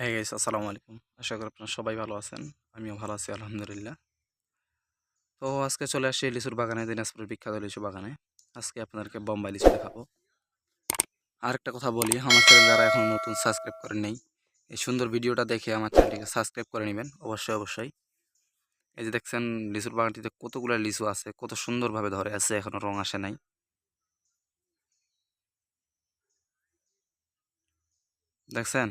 হ্যাঁ গাইস আসসালামু আলাইকুম। আশা করি আপনারা সবাই ভালো আছেন। আমিও ভালো আছি, আলহামদুলিল্লাহ। তো আজকে চলে আসি লিচুর বাগানে, দিনাজপুরের বিখ্যাত লিচু বাগানে। আজকে আপনাদেরকে বোম্বাই লিচু দেখাবো। আরেকটা কথা বলি, আমার চ্যানেল যারা এখন নতুন সাবস্ক্রাইব করেন নেই, এই সুন্দর ভিডিওটা দেখে আমার চ্যানেলটিকে সাবস্ক্রাইব করে নেবেন, অবশ্যই অবশ্যই। এই যে দেখছেন, লিচুর বাগানটিতে কতগুলো লিচু আছে, কত সুন্দরভাবে ধরে আছে, এখনও রং আসে নাই। দেখছেন?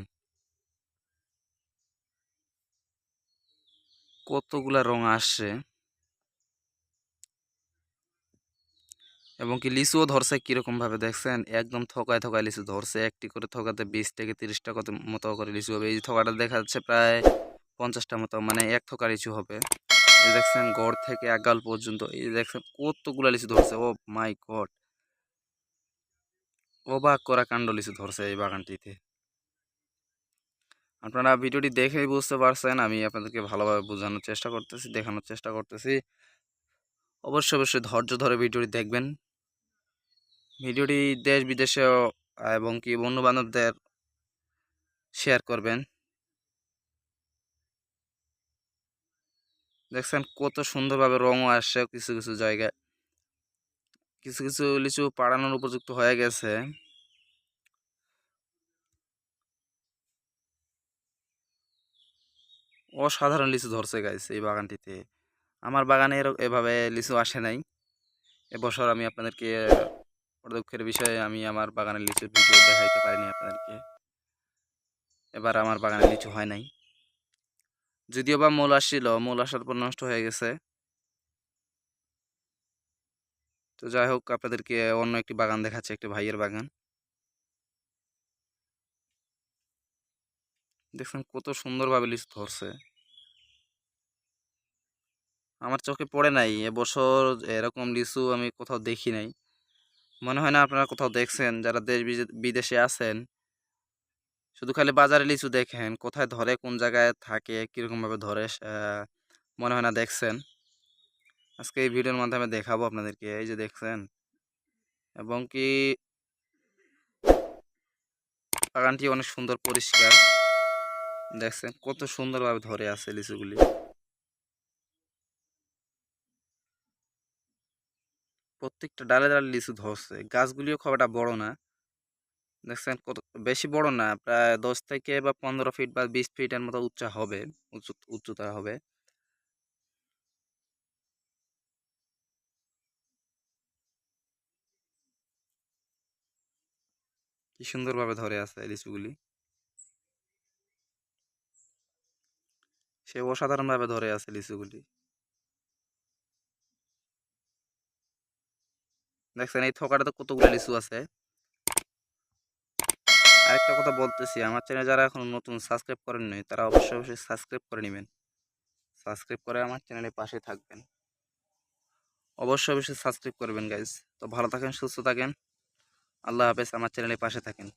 কতগুলা রং আসছে। এবং কি লিচুও ধরছে কীরকম ভাবে দেখছেন? একদম থকায় থকায় লিচু ধরছে। একটি করে থকাতে বিশ থেকে তিরিশটা কত মতো করে লিচু হবে। এই থকাটা দেখা যাচ্ছে প্রায় পঞ্চাশটা মতো মানে এক থকা লিচু হবে। এই দেখছেন, গড় থেকে একগাল পর্যন্ত এই দেখছেন, কতগুলা লিচু ধরছে। Oh my God! অবাক করা কাণ্ড লিচু ধরছে এই বাগানটিতে। আপনারা ভিডিওটি দেখেই বুঝতে পারছেন, আমি আপনাদেরকে ভালোভাবে বোঝানোর চেষ্টা করতেছি, দেখানোর চেষ্টা করতেছি। অবশ্যই অবশ্যই ধৈর্য ধরে ভিডিওটি দেখবেন। ভিডিওটি দেশ বিদেশে এবং কি বন্ধু বান্ধবদের শেয়ার করবেন। দেখছেন কত সুন্দরভাবে রঙও আসছে, কিছু কিছু জায়গায়, কিছু কিছু লিচু পাড়ানোর উপযুক্ত হয়ে গেছে। অসাধারণ লিচু ধরছে গাইছে এই বাগানটিতে। আমার বাগানে এভাবে লিচু আসে নাই। এবছর আমি আপনাদেরকে দুঃখের বিষয়ে আমি আমার বাগানের লিচুর ভিডিও দেখাইতে পারিনি আপনাদেরকে। এবার আমার বাগানে লিচু হয় নাই। যদিও বা মূল আসছিল, মূল আসার পর নষ্ট হয়ে গেছে। তো যাই হোক, আপনাদেরকে অন্য একটি বাগান দেখাচ্ছে, একটি ভাইয়ের বাগান। দেখছেন কত সুন্দরভাবে লিচু ধরছে। আমার চোখে পড়ে নাই, এবছর এরকম লিচু আমি কোথাও দেখি নাই। মনে হয় না আপনারা কোথাও দেখছেন, যারা দেশ বিদেশে আছেন। শুধু খালি বাজারে লিচু দেখেন, কোথায় ধরে, কোন জায়গায় থাকে, কীরকমভাবে ধরে মনে হয় না দেখছেন। আজকে এই ভিডিওর মাধ্যমে দেখাবো আপনাদেরকে, এই যে দেখছেন। এবং কি বাগানটি অনেক সুন্দর পরিষ্কার। দেখছেন কত সুন্দরভাবে ধরে আছে লিচুগুলি। প্রত্যেকটা ডালে ডালে লিচু ধরছে। গাছগুলিও খুব একটা বড় না। দেখছেন কত, বেশি বড় না, প্রায় দশ থেকে বা পনেরো ফিট বা বিশ ফিটের মতো উচ্চা হবে, উঁচু, উচ্চতা হবে। কি সুন্দরভাবে ধরে আছে লিচুগুলি। সে অসাধারণভাবে ধরে আছে লিচুগুলি। দেখছেন, এই থকাটাতে কতগুলো লিচু আছে। আরেকটা কথা বলতেছি, আমার চ্যানেল যারা এখন নতুন সাবস্ক্রাইব করেন নাই, তারা অবশ্যই অবশ্যই সাবস্ক্রাইব করে নেবেন। সাবস্ক্রাইব করে আমার চ্যানেলের পাশে থাকবেন। অবশ্যই অবশ্যই সাবস্ক্রাইব করবেন গাইজ তো ভালো থাকেন, সুস্থ থাকেন। আল্লাহ হাফেজ, আমার চ্যানেলের পাশে থাকেন।